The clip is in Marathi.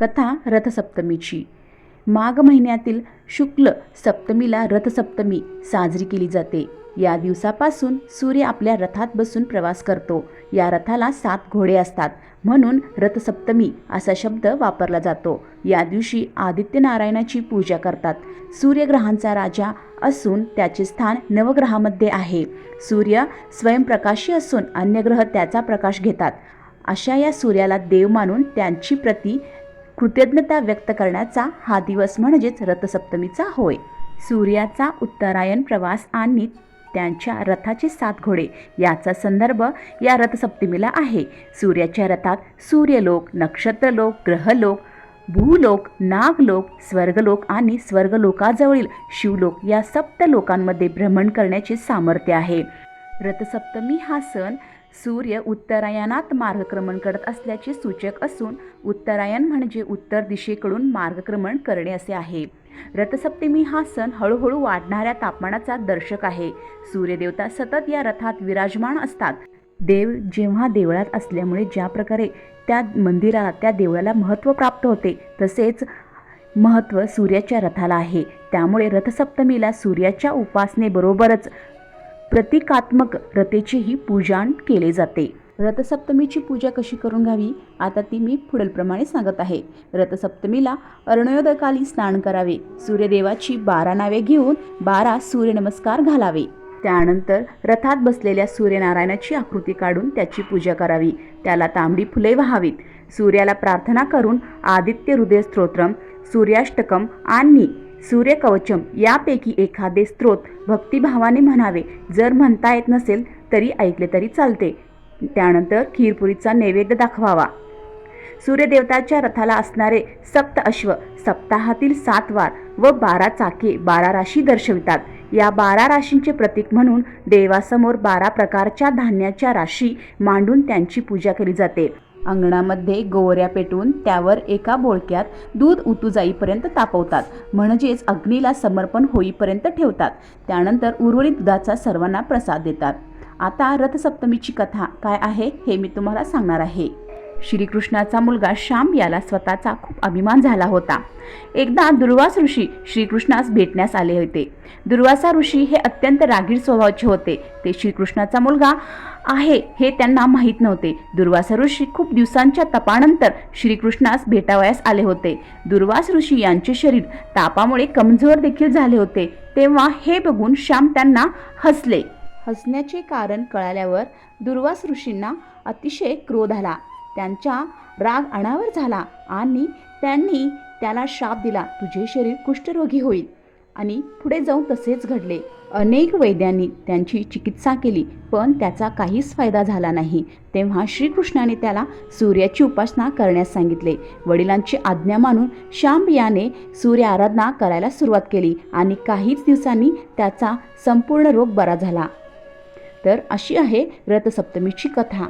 कथा रथसप्तमीची. माघ महिन्यातील शुक्ल सप्तमीला रथसप्तमी साजरी केली जाते. या दिवसापासून सूर्य आपल्या रथात बसून प्रवास करतो. या रथाला सात घोडे असतात. म्हणून रथसप्तमी असा शब्द वापरला जातो. या दिवशी आदित्य नारायणाची पूजा करतात. सूर्यग्रहांचा राजा असून त्याचे स्थान नवग्रहामध्ये आहे. सूर्य स्वयंप्रकाशी असून अन्य ग्रह त्याचा प्रकाश घेतात. अशा या सूर्याला देव मानून त्यांची प्रती कृतज्ञता व्यक्त करण्याचा हा दिवस म्हणजेच रथसप्तमीचा होय. सूर्याचा उत्तरायण प्रवास आणि त्यांच्या रथाचे सात घोडे याचा संदर्भ या रथसप्तमीला आहे. सूर्याच्या रथात सूर्यलोक नक्षत्रलोक ग्रहलोक भूलोक नागलोक स्वर्गलोक आणि स्वर्गलोकाजवळील शिवलोक या सप्त लोकांमध्ये भ्रमण करण्याचे सामर्थ्य आहे. रथसप्तमी हा सण सूर्य उत्तरायणात मार्गक्रमण करत असल्याचे सूचक असून उत्तरायण म्हणजे उत्तर दिशेकडून मार्गक्रमण करणे असे आहे. रथसप्तमी हा सण हळूहळू वाढणाऱ्या तापमानाचा दर्शक आहे. सूर्यदेवता सतत या रथात विराजमान असतात. देव जेव्हा देवळात असल्यामुळे ज्या प्रकारे त्या मंदिराला त्या देवळाला महत्त्व प्राप्त होते तसेच महत्त्व सूर्याच्या रथाला आहे. त्यामुळे रथसप्तमीला सूर्याच्या उपासनेबरोबरच प्रतिकात्मक रथेचेही पूजन केले जाते. रथसप्तमीची पूजा कशी करून घ्यावी? आता ती मी पुढीलप्रमाणे सांगत आहे. रथसप्तमीला अर्णयोदकाली स्नान करावे. सूर्यदेवाची बारा नावे घेऊन बारा सूर्यनमस्कार घालावे. त्यानंतर रथात बसलेल्या सूर्यनारायणाची आकृती काढून त्याची पूजा करावी. त्याला तांबडी फुले व्हावीत. सूर्याला प्रार्थना करून आदित्य हृदय स्तोत्रम सूर्याष्टकम आणि सूर्यकवचम यापैकी एखादे स्त्रोत भक्तिभावाने म्हणावे. जर म्हणता येत नसेल तरी ऐकले तरी चालते. त्यानंतर खीरपुरीचा नैवेद्य दाखवावा. सूर्यदेवताच्या रथाला असणारे सप्त अश्व सप्ताहातील सात वार व बारा चाके बारा राशी दर्शवितात. या बारा राशींचे प्रतीक म्हणून देवासमोर बारा प्रकारच्या धान्याच्या राशी मांडून त्यांची पूजा केली जाते. अंगणामध्ये गोवऱ्या पेटवून त्यावर एका बोळक्यात दूध उतू जाईपर्यंत तापवतात. म्हणजेच अग्नीला समर्पण होईपर्यंत ठेवतात. त्यानंतर उर्वरित दुधाचा सर्वांना प्रसाद देतात. आता रथसप्तमीची कथा काय आहे हे मी तुम्हाला सांगणार आहे. श्रीकृष्णाचा मुलगा श्याम याला स्वतःचा खूप अभिमान झाला होता. एकदा दुर्वास ऋषी श्रीकृष्णास भेटण्यास आले होते. दुर्वासा ऋषी हे अत्यंत रागीर स्वभावाचे होते. ते श्रीकृष्णाचा मुलगा आहे हे त्यांना माहीत नव्हते. दुर्वासा ऋषी खूप दिवसांच्या तपानंतर श्रीकृष्णास भेटावयास आले होते. दुर्वास ऋषी यांचे शरीर तापामुळे कमजोर देखील झाले होते. तेव्हा हे बघून श्याम त्यांना हसले. हसण्याचे कारण कळाल्यावर दुर्वास ऋषींना अतिशय क्रोध आला. त्यांच्या राग अनावर झाला आणि त्यांनी त्याला शाप दिला. तुझे शरीर कुष्ठरोगी होईल. आणि पुढे जाऊन तसेच घडले. अनेक वैद्यांनी त्यांची चिकित्सा केली पण त्याचा काहीच फायदा झाला नाही. तेव्हा श्रीकृष्णाने त्याला सूर्याची उपासना करण्यास सांगितले. वडिलांची आज्ञा मानून श्याम याने सूर्य आराधना करायला सुरुवात केली आणि काहीच दिवसांनी त्याचा संपूर्ण रोग बरा झाला. तर अशी आहे रथसप्तमीची कथा.